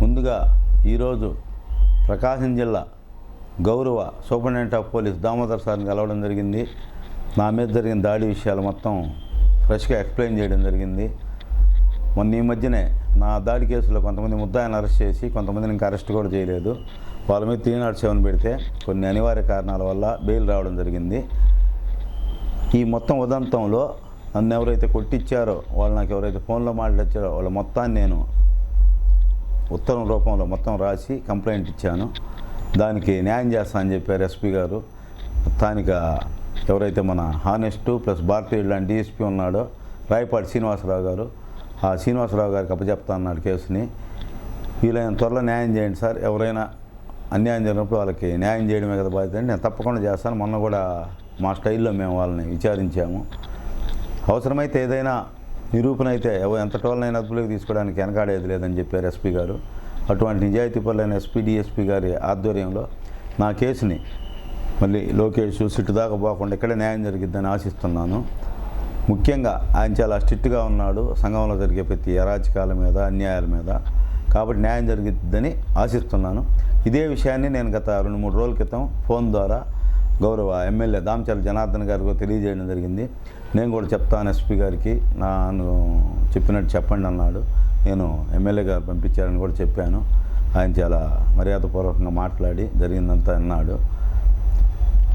ముందుగా ఈరోజు ప్రకాశం జిల్లా గౌరవ సూపరింటెండెంట్ ఆఫ్ పోలీస్ దామోదర్ సార్ని కలవడం జరిగింది. నా మీద జరిగిన దాడి విషయాలు మొత్తం ఫ్రెష్గా ఎక్స్ప్లెయిన్ చేయడం జరిగింది. మొన్న ఈ మధ్యనే నా దాడి కేసులో కొంతమంది ముద్దాయిని అరెస్ట్ చేసి కొంతమందిని ఇంకా అరెస్ట్ కూడా చేయలేదు. వాళ్ళ మీద త్రీ నాట్ సెవెన్ పెడితే కొన్ని అనివార్య కారణాల వల్ల బెయిల్ రావడం జరిగింది. ఈ మొత్తం ఉదంతంలో నన్ను ఎవరైతే కొట్టించారో వాళ్ళు నాకు ఎవరైతే ఫోన్లో మాట్లాడారో వాళ్ళ మొత్తాన్ని నేను ఉత్తరం రూపంలో మొత్తం రాసి కంప్లైంట్ ఇచ్చాను. దానికి న్యాయం చేస్తా అని చెప్పారు ఎస్పీ గారు. స్థానిక ఎవరైతే మన హానెస్టు ప్లస్ భారతీయుడు లాంటి డిఎస్పీ ఉన్నాడో రాయపాటి శ్రీనివాసరావు గారు ఆ శ్రీనివాసరావు గారికి అప్పచెప్తా అన్నాడు కేసుని. వీలైన త్వరలో న్యాయం చేయండి సార్. ఎవరైనా అన్యాయం జరిగినప్పుడు వాళ్ళకి న్యాయం చేయడమే కదా బాధ్యత అంటే నేను తప్పకుండా చేస్తాను. మొన్న కూడా మా స్టైల్లో మేము వాళ్ళని విచారించాము. అవసరమైతే ఏదైనా నిరూపణ అయితే ఎంత టోల్నైనా అదుపులోకి తీసుకోవడానికి వెనకాడేది లేదని చెప్పారు ఎస్పీ గారు. అటువంటి నిజాయితీ నిజాయితీపరులైన ఎస్పీ డిఎస్పీ గారి ఆధ్వర్యంలో నా కేసుని మళ్ళీ లోకేష్ సిట్టు దాకా పోకుండా ఇక్కడే న్యాయం జరిగిద్దని ఆశిస్తున్నాను. ముఖ్యంగా ఆయన చాలా స్ట్రిక్ట్గా ఉన్నాడు. సంఘంలో జరిగే ప్రతి అరాచకాల మీద అన్యాయాల మీద కాబట్టి న్యాయం జరిగిద్దని ఆశిస్తున్నాను. ఇదే విషయాన్ని నేను గత రెండు మూడు రోజుల క్రితం ఫోన్ ద్వారా గౌరవ ఎమ్మెల్యే దామచల జనార్దన్ గారికి తెలియజేయడం జరిగింది. నేను కూడా చెప్తాను ఎస్పీ గారికి నాను చెప్పినట్టు చెప్పండి అన్నాడు. నేను ఎమ్మెల్యే గారు పంపించారని కూడా చెప్పాను. ఆయన చాలా మర్యాదపూర్వకంగా మాట్లాడి జరిగిందంతా అన్నాడు.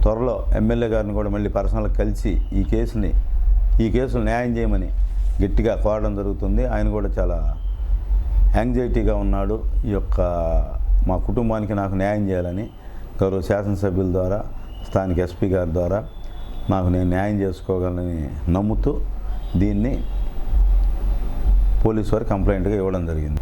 త్వరలో ఎమ్మెల్యే గారిని కూడా మళ్ళీ పర్సనల్గా కలిసి ఈ కేసుని ఈ కేసులు న్యాయం చేయమని గట్టిగా కోరడం జరుగుతుంది. ఆయన కూడా చాలా యాంగ్జైటీగా ఉన్నాడు. ఈ యొక్క మా కుటుంబానికి నాకు న్యాయం చేయాలని గౌరవ శాసనసభ్యుల ద్వారా స్థానిక ఎస్పీ గారి ద్వారా నాకు నేను న్యాయం చేసుకోగలని నమ్ముతూ దీన్ని పోలీసు వారు కంప్లైంట్గా ఇవ్వడం జరిగింది.